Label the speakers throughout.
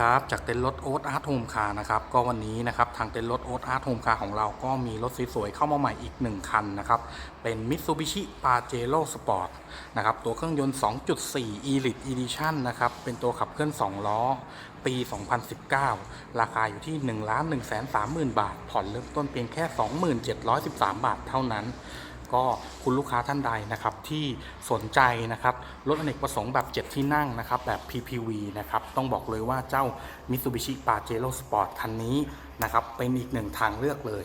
Speaker 1: ครับจากเต็นท์รถโอ๊ตอาร์ตโฮมคาร์นะครับก็วันนี้นะครับทางเต็นท์รถโอ๊ตอาร์ตโฮมคาร์ของเราก็มีรถสวยๆเข้ามาใหม่อีก 1 คันนะครับเป็น Mitsubishi Pajero Sport นะครับตัวเครื่องยนต์ 2.4 Elite Edition นะครับเป็นตัวขับเคลื่อน 2 ล้อ ปี 2019 ราคาอยู่ที่ 1 1 3 0 0 0 0 บาท ผ่อนเริ่มต้นเพียงแค่ 2713 บาทเท่านั้น ก็คุณลูกค้าท่านใดนะครับที่สนใจนะครับรถอเนกประสงค์แบบ 7 ที่นั่งนะครับแบบ PPV นะครับต้องบอกเลยว่าเจ้า Mitsubishi Pajero Sport คันนี้นะครับเป็นอีกหนึ่งทางเลือกเลย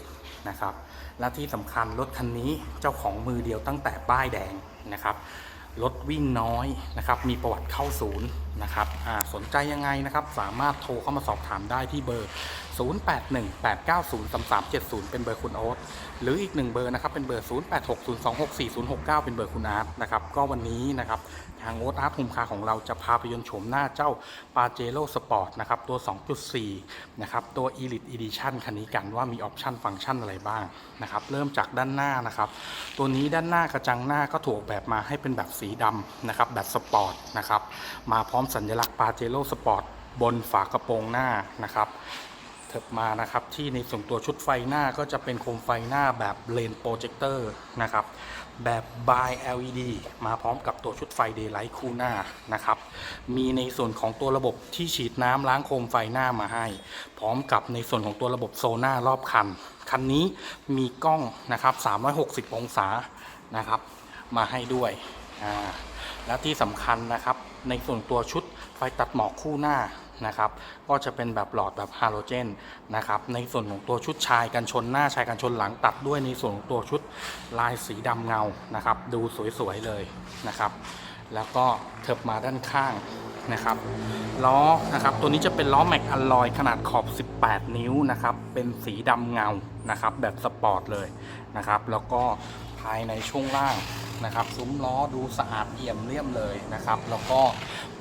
Speaker 1: นะครับและที่สำคัญรถคันนี้เจ้าของมือเดียวตั้งแต่ป้ายแดงนะครับ รถวิ่งน้อยนะครับ มีประวัติเข้าศูนย์นะครับสนใจยังไงนะครับ สามารถโทรเข้ามาสอบถามได้ที่เบอร์ 0818903370 เป็นเบอร์คุณโอ๊ตหรืออีกหนึ่งเบอร์นะครับ เป็นเบอร์ 0860264069 เป็นเบอร์คุณอาร์ตนะครับ ก็วันนี้นะครับ ทางโอ๊ตอาร์ตโฮมคาร์ของเราจะพาไปยนต์โฉมหน้าเจ้าปาเจโร่สปอร์ตนะครับ ตัว 2.4 นะครับ ตัว Elite Edition คันนี้กันว่ามีออปชันฟังก์ชันอะไรบ้างนะครับ เริ่มจากด้านหน้านะครับ ตัวนี้ด้านหน้ากระจังหน้าก็ถูกออกแบบมาให้เป็นแบบสีดำนะครับ แบบสปอร์ตนะครับ มาพร้อมสัญลักษณ์ปาเจโร่สปอร์ตบนฝากระโปรงหน้านะครับเถิบมานะครับที่ในส่วนตัวชุดไฟหน้าก็จะเป็นโคมไฟหน้าแบบเลนโปรเจคเตอร์นะครับ แบบ by LED มาพร้อมกับตัวชุดไฟ Daylight คู่หน้านะครับ มีในส่วนของตัวระบบที่ฉีดน้ำล้างโคมไฟหน้ามาให้ พร้อมกับในส่วนของตัวระบบโซน่ารอบคัน คันนี้มีกล้องนะครับ 360 องศานะครับ มาให้ด้วย และที่สำคัญนะครับ ในส่วนตัวชุดไฟตัดหมอกคู่หน้า นะครับ ก็จะเป็นแบบหลอดแบบฮาโลเจนนะครับ ในส่วนของตัวชุดชายกันชนหน้าชายกันชนหลังตัดด้วยในส่วนของตัวชุดลายสีดำเงานะครับ ดูสวยๆเลยนะครับ แล้วก็เถิบมาด้านข้างนะครับล้อนะครับตัวนี้จะเป็นล้อแม็กอลลอยขนาดขอบ 18 นิ้วนะครับ เป็นสีดำเงานะครับ แบบสปอร์ตเลยนะครับ แล้วก็ายในช่วงล่างนะครับซุ้มล้อดูสะอาดเอี่ยมเลี่ยมเลยนะครับ แล้วก็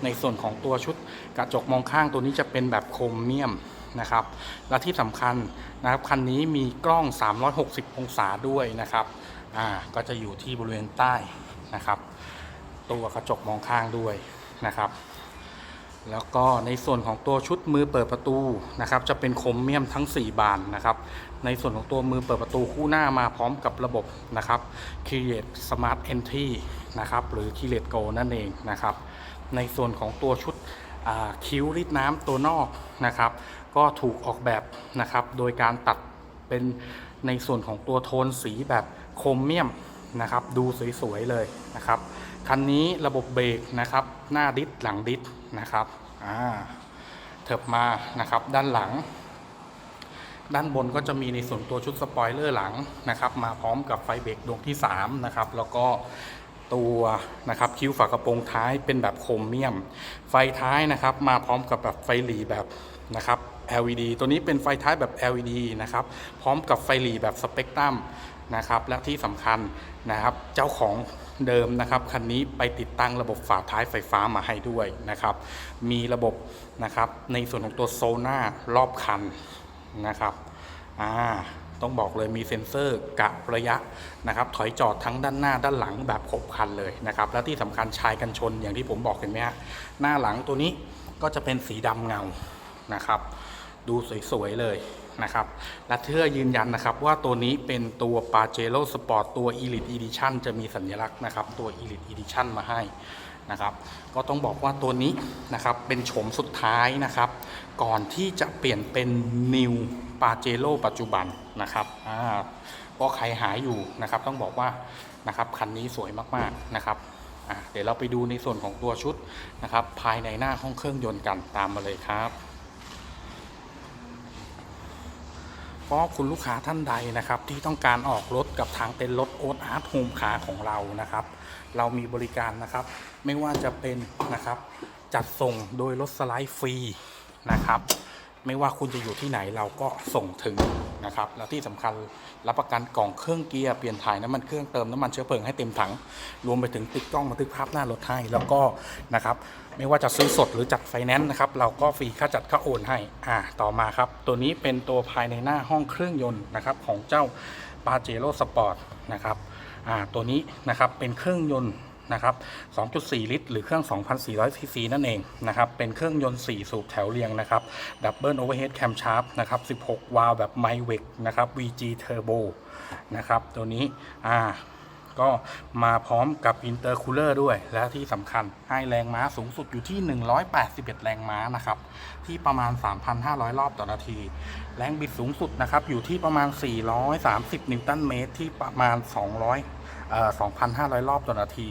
Speaker 1: ในส่วนของตัวชุดกระจกมองข้างตัวนี้จะเป็นแบบโครเมียมนะครับ และที่สำคัญนะครับคันนี้มีกล้อง 360 องศาด้วยนะครับอ่าก็จะอยู่ที่บริเวณใต้นะครับ ตัวกระจกมองข้างด้วยนะครับ แล้วก็ในส่วนของตัวชุดมือเปิดประตูนะครับ จะเป็นโครเมียมทั้ง 4 บานนะครับ ในส่วนของตัวมือเปิดประตูคู่หน้ามาพร้อมกับระบบนะครับ Create Smart Entry นะครับ หรือ Create Go นั่นเองนะครับ ในส่วนของตัวชุดคิ้วรีดน้ำตัวนอกนะครับ ก็ถูกออกแบบนะครับ โดยการตัดเป็นในส่วนของตัวโทนสีแบบโครเมียมนะครับ ดูสวยๆเลยนะครับ คันนี้ระบบเบรกนะครับ หน้าดิสหลังดิส นะครับอ่าเถิบมานะครับด้านหลัง ด้านบนก็จะมีในส่วนตัวชุดสปอยเลอร์หลังนะครับ มาพร้อมกับไฟเบรกดวงที่3นะครับแล้วก็ตัวนะครับคิ้วฝากระโปรงท้ายเป็นแบบโครเมียม ไฟท้ายนะครับมาพร้อมกับแบบไฟหลีแบบนะครับ LED ตัวนี้เป็นไฟท้ายแบบ LED นะครับ พร้อมกับไฟหลีแบบสเปกตรัม นะครับ และที่สำคัญนะครับเจ้าของเดิมนะครับคันนี้ไปติดตั้งระบบฝาท้ายไฟฟ้ามาให้ด้วยนะครับ มีระบบนะครับในส่วนของตัวโซน่ารอบคันนะครับอ่าต้องบอกเลยมีเซ็นเซอร์กะระยะนะครับ ถอยจอดทั้งด้านหน้าด้านหลังแบบครบคันเลยนะครับ และที่สำคัญชายกันชนอย่างที่ผมบอกเห็นไหมฮะหน้าหลังตัวนี้ก็จะเป็นสีดำเงานะครับ ดูสวย ๆ เลยนะครับ และเพื่อยืนยันนะครับว่าตัวนี้เป็นตัว Pajero Sport ตัว Elite Edition จะมีสัญลักษณ์นะครับ ตัว Elite Edition มาให้นะครับ ก็ต้องบอกว่าตัวนี้นะครับเป็นโฉมสุดท้ายนะครับ ก่อนที่จะเปลี่ยนเป็น New Pajero ปัจจุบันนะครับอ่าก็ใครหายอยู่นะครับ ต้องบอกว่านะครับคันนี้สวยมากๆนะครับเดี๋ยวเราไปดูในส่วนของตัวชุดนะครับ ภายในหน้าห้องเครื่องยนต์กันตามมาเลยครับ เพราะคุณลูกค้าท่านใดนะครับ ที่ต้องการออกรถกับทางเต็นรถโอ๊ตอาร์ตโฮมคาร์ของเรานะครับ เรามีบริการนะครับ ไม่ว่าจะเป็นนะครับ จัดส่งโดยรถสไลด์ฟรีนะครับ ไม่ว่าคุณจะอยู่ที่ไหนเราก็ส่งถึงนะครับ แล้วที่สำคัญรับประกันกล่องเครื่องเกียร์เปลี่ยนถ่ายน้ำมันเครื่องเติมน้ำมันเชื้อเพลิงให้เต็มถัง รวมไปถึงติดกล้องบันทึกภาพหน้ารถให้แล้วก็นะครับไม่ว่าจะซื้อสดหรือจัดไฟแนนซ์นะครับเราก็ฟรีค่าจัดค่าโอนให้อ่าต่อมาครับ ตัวนี้เป็นตัวภายในหน้าห้องเครื่องยนต์นะครับของเจ้า p a j e r o Sport นะครับอ่าตัวนี้นะครับเป็นเครื่องยนต์ นะครับ 2.4 ลิตร หรือเครื่อง 2,400 ซีซีนั่นเองนะครับ เป็นเครื่องยนต์ 4 สูบแถวเรียงนะครับ ดับเบิลโอเวอร์เฮดแคมชาร์ปนะครับ 16 วาล์วแบบไมเวกนะครับ VG Turbo นะครับ ตัวนี้ อ่า ก็มาพร้อมกับอินเตอร์คูลเลอร์ด้วย และที่สำคัญให้แรงม้าสูงสุดอยู่ที่ 181 แรงม้านะครับ ที่ประมาณ 3,500 รอบต่อนาที แรงบิดสูงสุดนะครับ อยู่ที่ประมาณ 430 นิวตันเมตร ที่ประมาณ 200เอ่อ2,500 รอบต่อนาที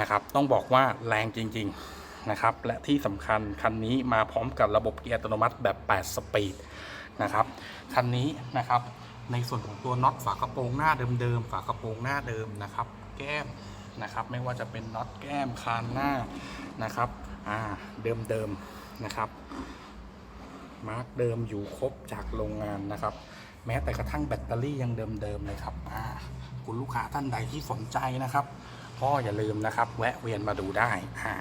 Speaker 1: นะครับ ต้องบอกว่าแรงจริง ๆ นะครับ และที่สำคัญคันนี้มาพร้อมกับระบบเกียร์อัตโนมัติแบบ 8 สปีดนะครับ คันนี้นะครับ ในส่วนของตัวน็อตฝากระโปรงหน้าเดิมๆ ฝากระโปรงหน้าเดิมนะครับ แก้มนะครับ ไม่ว่าจะเป็นน็อตแก้มคานหน้านะครับอ่าเดิมๆนะครับมาร์กเดิมอยู่ครบจากโรงงานนะครับ แม้แต่กระทั่งแบตเตอรี่ยังเดิมๆเลยครับอ่าคุณลูกค้าท่านใดที่สนใจนะครับ ก็อย่าลืมนะครับ แวะเวียนมาดูได้อ่า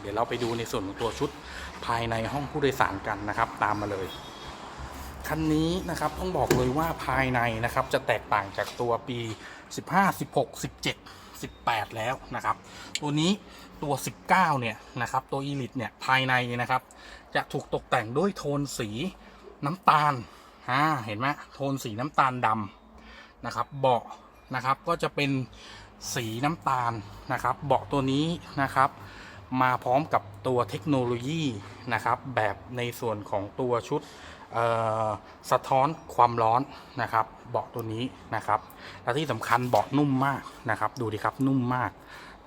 Speaker 1: เดี๋ยวเราไปดูในส่วนของตัวชุดภายในห้องผู้โดยสารกันนะครับ ตามมาเลย คันนี้นะครับต้องบอกเลยว่าภายในนะครับ จะแตกต่างจากตัวปี 15 16 17 18 แล้วนะครับ ตัวนี้ตัว 19 เนี่ยนะครับ ตัว Elite เนี่ยภายในเนี่ยนะครับ จะถูกตกแต่งด้วยโทนสีน้ำตาลอ่าเห็นไหมโทนสีน้ำตาลดำ นะครับเบาะนะครับก็จะเป็นสีน้ำตาลนะครับเบาะตัวนี้นะครับ มาพร้อมกับตัวเทคโนโลยีนะครับแบบในส่วนของตัวชุดสะท้อนความร้อนนะครับเบาะตัวนี้นะครับ และที่สำคัญเบาะนุ่มมากนะครับ ดูดิครับนุ่มมาก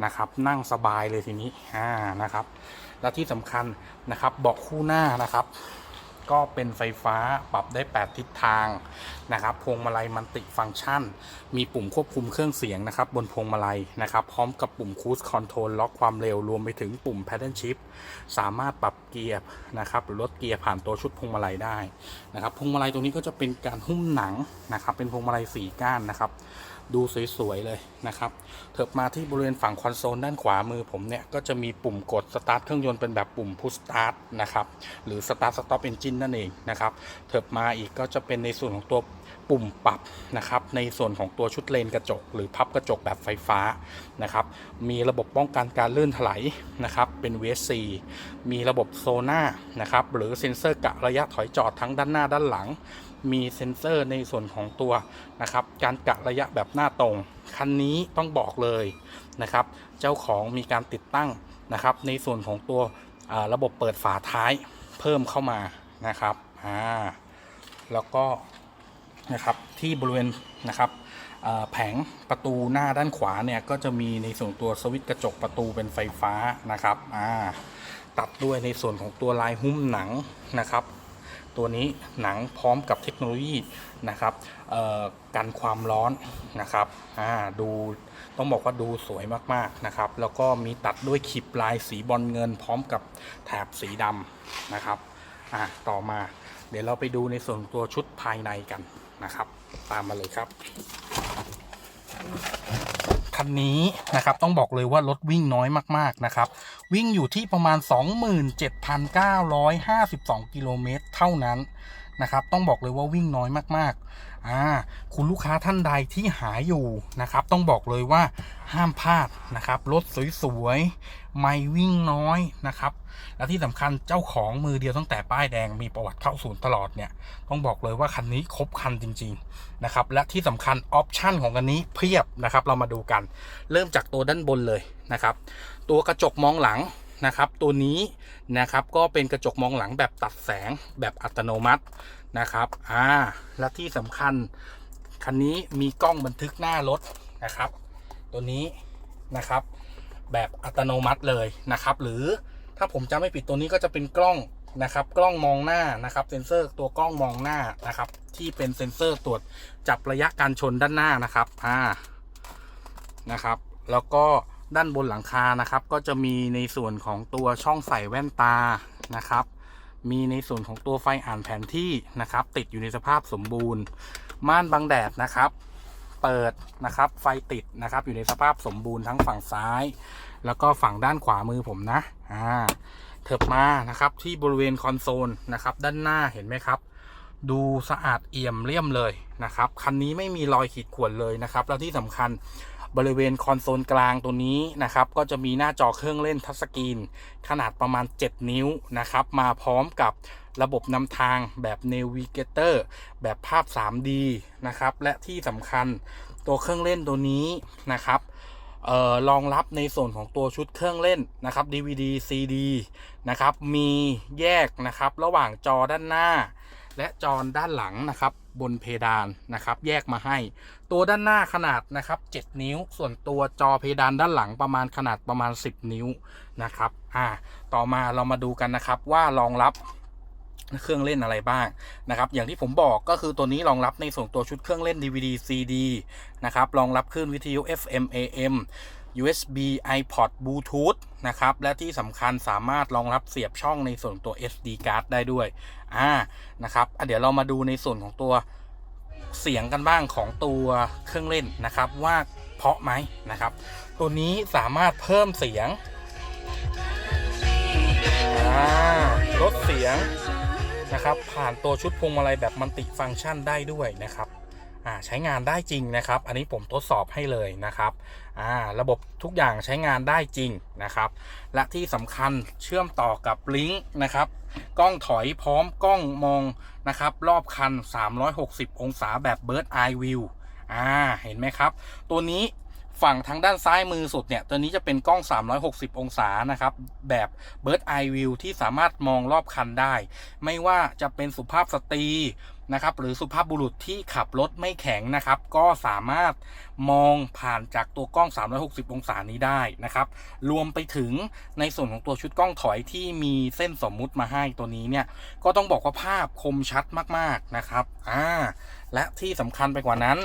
Speaker 1: นะครับ นั่งสบายเลยทีนี้อ่านะครับ และที่สำคัญนะครับเบาะคู่หน้านะครับ ก็เป็นไฟฟ้าปรับได้ 8 ทิศทางนะครับ พวงมาลัยมันติฟังก์ชัน มีปุ่มควบคุมเครื่องเสียงนะครับ บนพวงมาลัยนะครับ พร้อมกับปุ่มคูสคอนโทรลล็อกความเร็วรวมไปถึงปุ่ม Pattern Shift สามารถปรับเกียร์นะครับหรือลดเกียร์ผ่านตัวชุดพวงมาลัยได้นะครับ พวงมาลัยตรงนี้ก็จะเป็นการหุ้มหนังนะครับ เป็นพวงมาลัยสีก้านนะครับ ดูสวย ๆ เลยนะครับเถิบมาที่บริเวณฝั่งคอนโซลด้านขวามือผมเนี่ย ก็จะมีปุ่มกดสตาร์ทเครื่องยนต์เป็นแบบปุ่ม push start นะครับ หรือ start stop engine นั่นเองนะครับเถิบมาอีกก็จะเป็นในส่วนของตัว ปุ่มปรับนะครับในส่วนของตัวชุดเลนกระจก หรือพับกระจกแบบไฟฟ้านะครับมีระบบป้องกันการลื่นถลายนะครับเป็น VSC มีระบบโซน่านะครับหรือเซ็นเซอร์กะระยะถอยจอดทั้งด้านหน้าด้านหลัง มีเซ็นเซอร์ในส่วนของตัวนะครับการกะระยะแบบหน้าตรง คันนี้ต้องบอกเลยนะครับเจ้าของมีการติดตั้งนะครับในส่วนของตัวระบบเปิดฝาท้ายเพิ่มเข้ามานะครับอ่าแล้วก็ นะครับที่บริเวณนะครับแผงประตูหน้าด้านขวาเนี่ยก็จะมีในส่วนตัวสวิตช์กระจกประตูเป็นไฟฟ้านะครับตัดด้วยในส่วนของตัวลายหุ้มหนังนะครับ ตัวนี้หนังพร้อมกับเทคโนโลยีนะครับกันความร้อนนะครับดูต้องบอกว่าดูสวยมากๆนะครับ แล้วก็มีตัดด้วยขีบลายสีบอลเงิน พร้อมกับแถบสีดำนะครับต่อมาเดี๋ยวเราไปดูในส่วนตัวชุดภายในกัน นะครับ ตามมาเลยครับ คันนี้นะครับต้องบอกเลยว่ารถวิ่งน้อยมากๆนะครับ วิ่งอยู่ที่ประมาณ 27,952 กิโลเมตรเท่านั้นนะครับ ต้องบอกเลยว่าวิ่งน้อยมากๆ อ่าคุณลูกค้าท่านใดที่หาอยู่นะครับ ต้องบอกเลยว่าห้ามพลาดนะครับรถสวยๆ ไม่วิ่งน้อยนะครับ และที่สำคัญเจ้าของมือเดียวตั้งแต่ป้ายแดงมีประวัติเข้าศูนย์ตลอดเนี่ย ต้องบอกเลยว่าคันนี้ครบคันจริงๆนะครับ และที่สำคัญออปชั่นของคันนี้เพียบนะครับ เรามาดูกัน เริ่มจากตัวด้านบนเลยนะครับ ตัวกระจกมองหลังนะครับ ตัวนี้นะครับก็เป็นกระจกมองหลังแบบตัดแสงแบบอัตโนมัติ นะครับอ่าและที่สำคัญ คันนี้มีกล้องบันทึกหน้ารถนะครับ ตัวนี้นะครับ แบบอัตโนมัติเลยนะครับ หรือถ้าผมจำไม่ผิดตัวนี้ก็จะเป็นกล้องนะครับ กล้องมองหน้านะครับ เซ็นเซอร์ตัวกล้องมองหน้านะครับ ที่เป็นเซ็นเซอร์ตรวจจับระยะการชนด้านหน้านะครับอ่านะครับ แล้วก็ด้านบนหลังคานะครับ ก็จะมีในส่วนของตัวช่องใส่แว่นตานะครับ มีในส่วนของตัวไฟอ่านแผนที่นะครับ ติดอยู่ในสภาพสมบูรณ์ ม่านบังแดดนะครับ เปิดนะครับไฟติดนะครับ อยู่ในสภาพสมบูรณ์ทั้งฝั่งซ้าย แล้วก็ฝั่งด้านขวามือผมนะอ่าเถิบมานะครับที่บริเวณคอนโซลนะครับ ด้านหน้าเห็นไหมครับ ดูสะอาดเอี่ยมเลี่ยมเลยนะครับคันนี้ไม่มีรอยขีดข่วนเลยนะครับ แล้วที่สำคัญ บริเวณคอนโซลกลางตัวนี้นะครับ ก็จะมีหน้าจอเครื่องเล่นทัชสกรีน ขนาดประมาณ 7 นิ้วนะครับ มาพร้อมกับระบบนำทางแบบ Navigator แบบภาพ 3D นะครับ และที่สำคัญตัวเครื่องเล่นตัวนี้นะครับออรองรับในส่วนของตัวชุดเครื่องเล่นนะครับ DVD CD นะครับ มีแยกนะครับ ระหว่างจอด้านหน้า และจอด้านหลังนะครับ บนเพดานนะครับ แยกมาให้ ตัวด้านหน้าขนาดนะครับ 7 นิ้ว ส่วนตัวจอเพดานด้านหลังประมาณขนาดประมาณ 10 นิ้วนะครับอ่าต่อมาเรามาดูกันนะครับว่ารองรับเครื่องเล่นอะไรบ้างนะครับ อย่างที่ผมบอกก็คือตัวนี้รองรับในส่วนตัวชุดเครื่องเล่น DVD CD นะครับรองรับคลื่นวิทยุ FM AM USB iPod Bluetooth นะครับ และที่สำคัญสามารถรองรับเสียบช่องในส่วนตัว SD card ได้ด้วย อ่า นะครับเดี๋ยวเรามาดูในส่วนของตัวเสียงกันบ้างของตัวเครื่องเล่นนะครับ ว่าเพาะไหมนะครับ ตัวนี้สามารถเพิ่มเสียงอ่าลดเสียงนะครับ ผ่านตัวชุดพวงมาลัยแบบมัลติฟังก์ชันได้ด้วยนะครับ ใช้งานได้จริงนะครับ อันนี้ผมทดสอบให้เลยนะครับอ่าระบบทุกอย่างใช้งานได้จริงนะครับ และที่สำคัญเชื่อมต่อกับลิงก์นะครับ กล้องถอยพร้อมกล้องมองนะครับ รอบคัน 360 องศาแบบ Bird Eye View อ่าเห็นไหมครับ ตัวนี้ ฝั่งทางด้านซ้ายมือสุดเนี่ย ตัวนี้จะเป็นกล้อง 360 องศานะครับ แบบ Bird Eye View ที่สามารถมองรอบคันได้ ไม่ว่าจะเป็นสุภาพสตรีนะครับหรือสุภาพบุรุษที่ขับรถไม่แข็งนะครับ ก็สามารถมองผ่านจากตัวกล้อง 360 องศานี้ได้นะครับ รวมไปถึงในส่วนของตัวชุดกล้องถอยที่มีเส้นสมมุติมาให้ตัวนี้เนี่ย ก็ต้องบอกว่าภาพคมชัดมากๆนะครับ อ่า และที่สำคัญไปกว่านั้น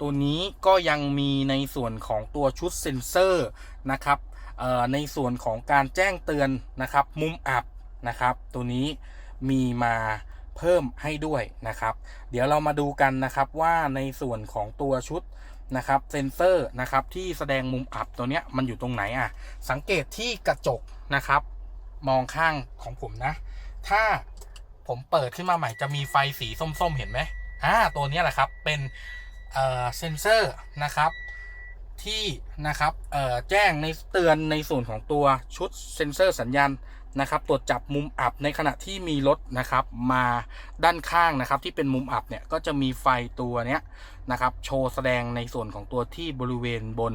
Speaker 1: ตัวนี้ก็ยังมีในส่วนของตัวชุดเซ็นเซอร์นะครับในส่วนของการแจ้งเตือนนะครับ มุมอับนะครับ ตัวนี้มีมาเพิ่มให้ด้วยนะครับ เดี๋ยวเรามาดูกันนะครับว่าในส่วนของตัวชุดนะครับเซนเซอร์นะครับที่แสดงมุมอับตัวเนี้ยมันอยู่ตรงไหนอะ สังเกตที่กระจกนะครับ มองข้างของผมนะ ถ้าผมเปิดขึ้นมาใหม่จะมีไฟสีส้มๆ เห็นไหม อ่าตัวนี้แหละครับเป็นเอ่อเซนเซอร์นะครับที่นะครับเอ่อแจ้งในเตือนในส่วนของตัวชุดเซนเซอร์สัญญาณนะครับตรวจจับมุมอับในขณะที่มีรถนะครับมาด้านข้างนะครับที่เป็นมุมอับเนี่ยก็จะมีไฟตัวเนี้ยนะครับโชว์แสดงในส่วนของตัวที่บริเวณบน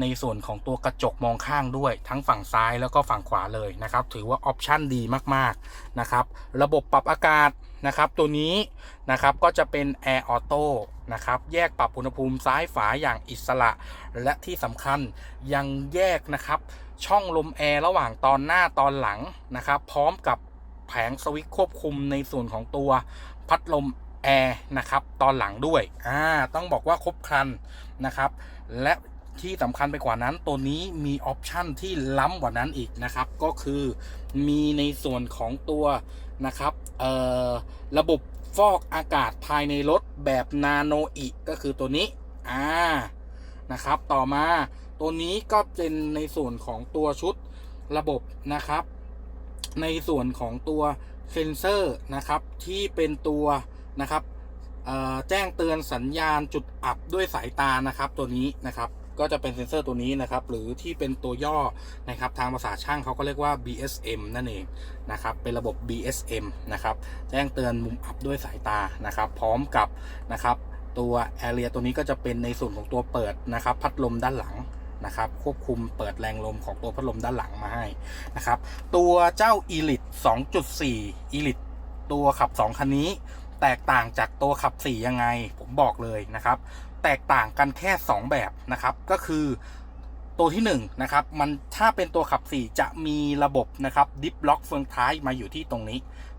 Speaker 1: ในส่วนของตัวกระจกมองข้างด้วย ทั้งฝั่งซ้ายแล้วก็ฝั่งขวาเลยนะครับ ถือว่าออปชั่นดีมากๆนะครับ ระบบปรับอากาศนะครับตัวนี้นะครับก็จะเป็น Air Auto นะครับแยกปรับอุณหภูมิซ้ายฝาอย่างอิสระ และที่สำคัญยังแยกนะครับช่องลมแอร์ระหว่างตอนหน้าตอนหลังนะครับ พร้อมกับแผงสวิตช์ควบคุมในส่วนของตัวพัดลมแอร์นะครับตอนหลังด้วยอ่าต้องบอกว่าครบครันนะครับ และ ที่สำคัญไปกว่านั้นตัวนี้มีออปชันที่ล้ำกว่านั้นอีกนะครับ ก็คือมีในส่วนของตัวนะครับระบบฟอกอากาศภายในรถแบบนาโนอิก็คือตัวนี้อ่านะครับ ต่อมาตัวนี้ก็เป็นในส่วนของตัวชุดระบบนะครับ ในส่วนของตัวเซนเซอร์นะครับที่เป็นตัวนะครับแจ้งเตือนสัญญาณจุดอับด้วยสายตานะครับตัวนี้นะครับ ก็จะเป็นเซนเซอร์ตัวนี้นะครับ หรือที่เป็นตัวย่อนะครับทางภาษาช่างเขาก็เรียกว่า BSM นั่นเองนะครับ เป็นระบบ BSM นะครับ แจ้งเตือนมุมอับด้วยสายตานะครับ พร้อมกับนะครับตัว Area ตัวนี้ก็จะเป็นในส่วนของตัวเปิดนะครับ พัดลมด้านหลังนะครับควบคุมเปิดแรงลมของตัวพัดลมด้านหลังมาให้นะครับตัวเจ้า Elite 2.4 Elite ตัวขับ 2 คันนี้ แตกต่างจากตัวขับ 4 ยังไง ผมบอกเลยนะครับ แตกต่างกันแค่ 2 แบบนะครับ ก็คือตัวที่1นงนะครับมันถ้าเป็นตัวขับ 4 จะมีระบบนะครับดิฟล็อกเฟืองท้ายมาอยู่ที่ตรงนี้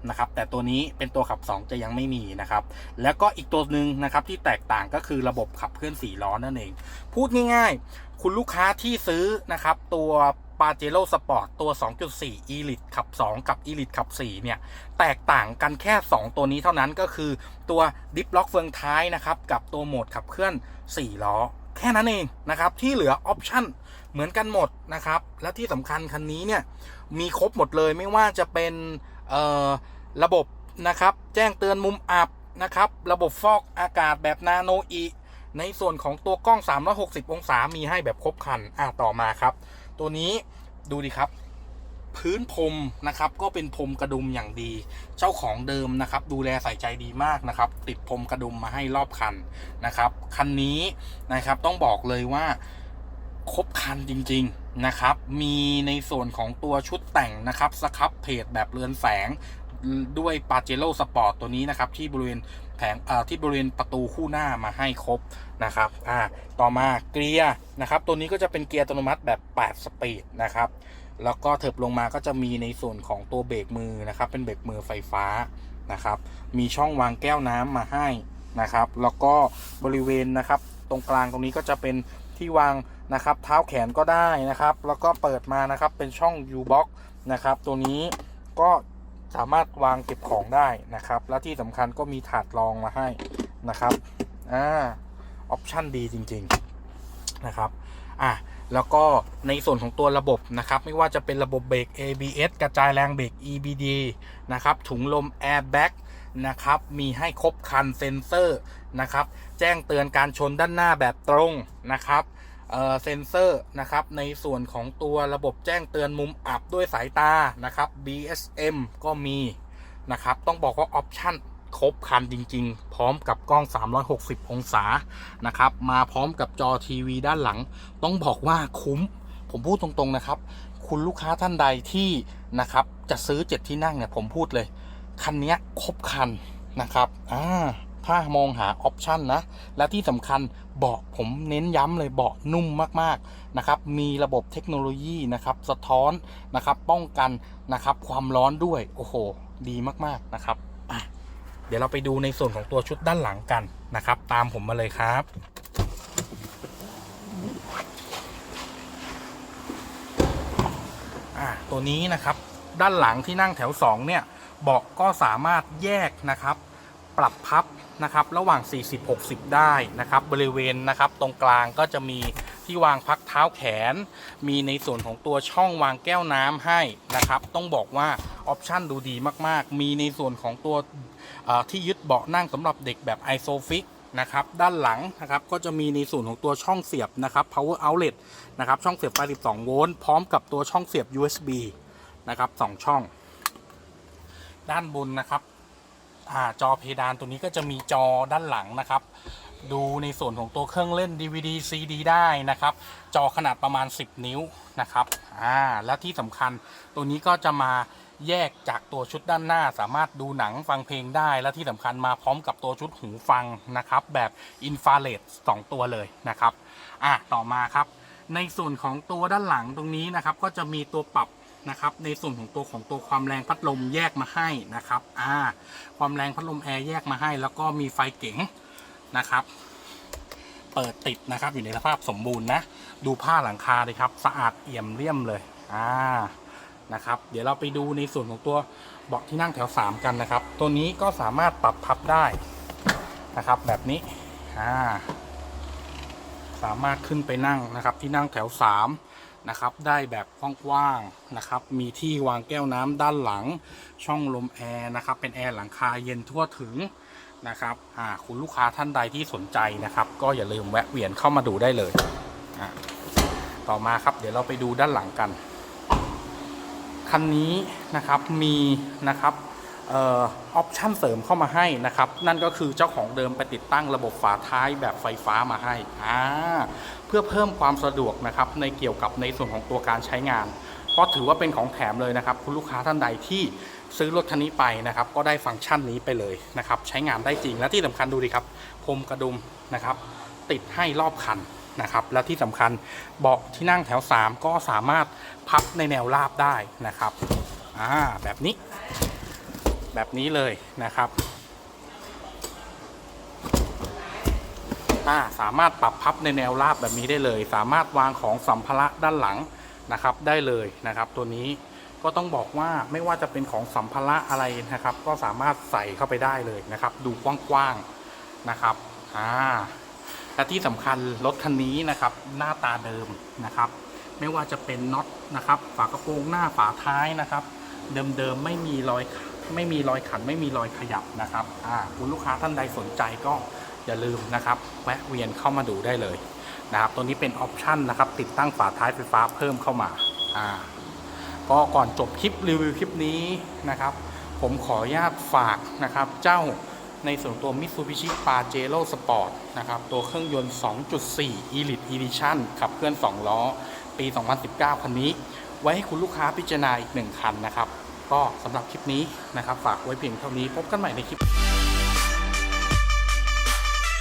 Speaker 1: นะครับแต่ตัวนี้เป็นตัวขับ 2 จะยังไม่มีนะครับแล้วก็อีกตัวหนึ่งนะครับที่แตกต่างก็คือระบบขับเคลื่อน4ล้อนั่นเอง พูดง่ายๆ คุณลูกค้าที่ซื้อนะครับตัว ปาเจโร่สปอร์ตตัว 2.4 Elite ขับ 2 กับ Elite ขับ 4 เนี่ย แตกต่างกันแค่ 2 ตัวนี้เท่านั้นก็คือตัวดิฟล็อกเฟืองท้ายนะครับ กับตัวโหมดขับเคลื่อน 4 ล้อ แค่นั้นเองนะครับ ที่เหลือออปชั่นเหมือนกันหมดนะครับ และที่สำคัญคันนี้เนี่ย มีครบหมดเลยไม่ว่าจะเป็นระบบนะครับ แจ้งเตือนมุมอับนะครับ ระบบฟอกอากาศแบบนาโนอีในส่วนของตัวกล้อง 360 องศามีให้แบบครบครันอะต่อมาครับ ตัวนี้ดูดิครับ พื้นพรมนะครับ ก็เป็นพรมกระดุมอย่างดี เจ้าของเดิมนะครับ ดูแลใส่ใจดีมากนะครับ ติดพรมกระดุมมาให้รอบคันนะครับ คันนี้นะครับต้องบอกเลยว่าครบคันจริงๆนะครับ มีในส่วนของตัวชุดแต่งนะครับสครับเพจแบบเรือนแสง ด้วยปาเจโ o สปอร์ตตัวนี้นะครับ ที่บริเวณแผงที่บริเวณประตูคู่หน้ามาให้ครบนะครับอ่าต่อมาเกียร์นะครับ ตัวนี้ก็จะเป็นเกียร์อัตโนมัติแบบ 8 สปีดนะครับแล้วก็เถิบลงมาก็จะมีในส่วนของตัวเบรกมือนะครับ เป็นเบรกมือไฟฟ้านะครับ มีช่องวางแก้วน้ำมาให้นะครับ แล้วก็บริเวณนะครับ ตรงกลางตรงนี้ก็จะเป็นที่วางนะครับ เท้าแขนก็ได้นะครับ แล้วก็เปิดมานะครับเป็นช่อง U-box นะครับ ตัวนี้ก็ สามารถวางเก็บของได้นะครับ และที่สำคัญก็มีถาดรองมาให้นะครับอ่าออปชั่นดีจริง ๆนะครับอะแล้วก็ในส่วนของตัวระบบนะครับ ไม่ว่าจะเป็นระบบเบรก ABS กระจายแรงเบรก EBD นะครับ ถุงลม Airbag นะครับ มีให้ครบคันเซ็นเซอร์นะครับ แจ้งเตือนการชนด้านหน้าแบบตรงนะครับ เซนเซอร์นะครับในส่วนของตัวระบบแจ้งเตือนมุมอับด้วยสายตานะครับ BSM ก็มีนะครับต้องบอกว่าออปชั่นครบคันจริง ๆ พร้อมกับกล้อง 360 องศานะครับมาพร้อมกับจอทีวีด้านหลัง ต้องบอกว่าคุ้ม ผมพูดตรงๆนะครับ คุณลูกค้าท่านใดที่นะครับจะซื้อ 7 ที่นั่งเนี่ยผมพูดเลย คันนี้ครบคันนะครับอ่า ถ้ามองหาออปชันนะ และที่สำคัญเบาะผมเน้นย้ำเลยเบาะนุ่มมากๆนะครับ มีระบบเทคโนโลยีนะครับ สะท้อนนะครับ ป้องกันนะครับ ความร้อนด้วย โอ้โห ดีมากๆนะครับเดี๋ยวเราไปดูในส่วนของตัวชุดด้านหลังกันนะครับ ตามผมมาเลยครับตัวนี้นะครับด้านหลังที่นั่งแถว 2 เนี่ยเบาะก็สามารถแยกนะครับ ปรับพับ นะครับระหว่าง 40-60 ได้นะครับบริเวณนะครับตรงกลางก็จะมีที่วางพักเท้าแขน มีในส่วนของตัวช่องวางแก้วน้ำให้นะครับต้องบอกว่าออปชันดูดีมากๆ มีในส่วนของตัวที่ยึดเบาะนั่งสำหรับเด็กแบบไอโซฟิกนะครับด้านหลังนะครับก็จะมีในส่วนของตัวช่องเสียบนะครับ power outlet นะครับช่องเสียบไฟ12 โวลต์พร้อมกับตัวช่องเสียบ USB นะครับสองช่อง ด้านบนนะครับ จอเพดานตัวนี้ก็จะมีจอด้านหลังนะครับ ดูในส่วนของตัวเครื่องเล่น DVD CD ได้นะครับ จอขนาดประมาณ 10 นิ้วนะครับอ่าและที่สำคัญตัวนี้ก็จะมาแยกจากตัวชุดด้านหน้าสามารถดูหนังฟังเพลงได้และที่สำคัญมาพร้อมกับตัวชุดหูฟังนะครับ แบบอินฟราเรด2ตัวเลยนะครับอะต่อมาครับ ในส่วนของตัวด้านหลังตรงนี้นะครับ ก็จะมีตัวปรับ นะครับ ในส่วนของตัวของตัวความแรงพัดลมแยกมาให้นะครับ อ่า ความแรงพัดลมแอร์แยกมาให้ แล้วก็มีไฟเก๋งนะครับ เปิดติดนะครับ อยู่ในสภาพสมบูรณ์นะ ดูผ้าหลังคาเลยครับ สะอาดเอี่ยมเลี่ยมเลย อ่า นะครับ เดี๋ยวเราไปดูในส่วนของตัวเบาะที่นั่งแถว 3 กันนะครับ ตัวนี้ก็สามารถปรับพับได้นะครับ แบบนี้ อ่า สามารถขึ้นไปนั่งนะครับ ที่นั่งแถว 3 นะครับ ได้แบบกว้างๆนะครับ มีที่วางแก้วน้ำด้านหลัง ช่องลมแอร์นะครับ เป็นแอร์หลังคาเย็นทั่วถึงนะครับอ่าคุณลูกค้าท่านใดที่สนใจนะครับ ก็อย่าลืมแวะเวียนเข้ามาดูได้เลยต่อมาครับ เดี๋ยวเราไปดูด้านหลังกัน คันนี้นะครับมีนะครับ ออปชั่นเสริมเข้ามาให้นะครับ นั่นก็คือเจ้าของเดิมไปติดตั้งระบบฝาท้ายแบบไฟฟ้ามาให้อ่าเพื่อเพิ่มความสะดวกนะครับในเกี่ยวกับในส่วนของตัวการใช้งาน ก็ถือว่าเป็นของแถมเลยนะครับ คุณลูกค้าท่านใดที่ซื้อรถคันนี้ไปนะครับ ก็ได้ฟังก์ชันนี้ไปเลยนะครับ ใช้งานได้จริงและที่สำคัญดูดิครับพรมกระดุมนะครับ ติดให้รอบคันนะครับ และที่สำคัญเบาะที่นั่งแถว 3 ก็สามารถพับในแนวราบได้นะครับอ่าแบบนี้ แบบนี้เลยนะครับาสามารถปรับพับในแนวราบแบบนี้ได้เลย สามารถวางของสัมภาระด้านหลังนะครับได้เลยนะครับ ตัวนี้ก็ต้องบอกว่าไม่ว่าจะเป็นของสัมภาระอะไรนะครับ ก็สามารถใส่เข้าไปได้เลยนะครับ ดูกว้างๆนะครับอ่าและที่สำคัญรถคันนี้นะครับ หน้าตาเดิมนะครับ ไม่ว่าจะเป็นน็อตนะครับ ฝากระโปรงหน้าฝาท้ายนะครับ เดิมๆไม่มีรอย ไม่มีรอยขันไม่มีรอยขยับนะครับอ่าคุณลูกค้าท่านใดสนใจก็อย่าลืมนะครับแวะเวียนเข้ามาดูได้เลยนะครับตัวนี้เป็นออปชันนะครับติดตั้งฝาท้ายไฟฟ้าเพิ่มเข้ามาอ่าก็ก่อนจบคลิปรีวิวคลิปนี้นะครับ ผมขออนุญาตฝากนะครับเจ้าในส่วนตัว Mitsubishi Pajero Sport นะครับ ตัวเครื่องยนต์ 2.4 Elite Edition ขับเคลื่อน 2 ล้อ ปี 2019 คันนี้ ไว้ให้คุณลูกค้าพิจารณาอีกหนึ่งคันนะครับ ก็สำหรับคลิปนี้นะครับ ฝากไว้เพียงเท่านี้พบกันใหม่ในคลิป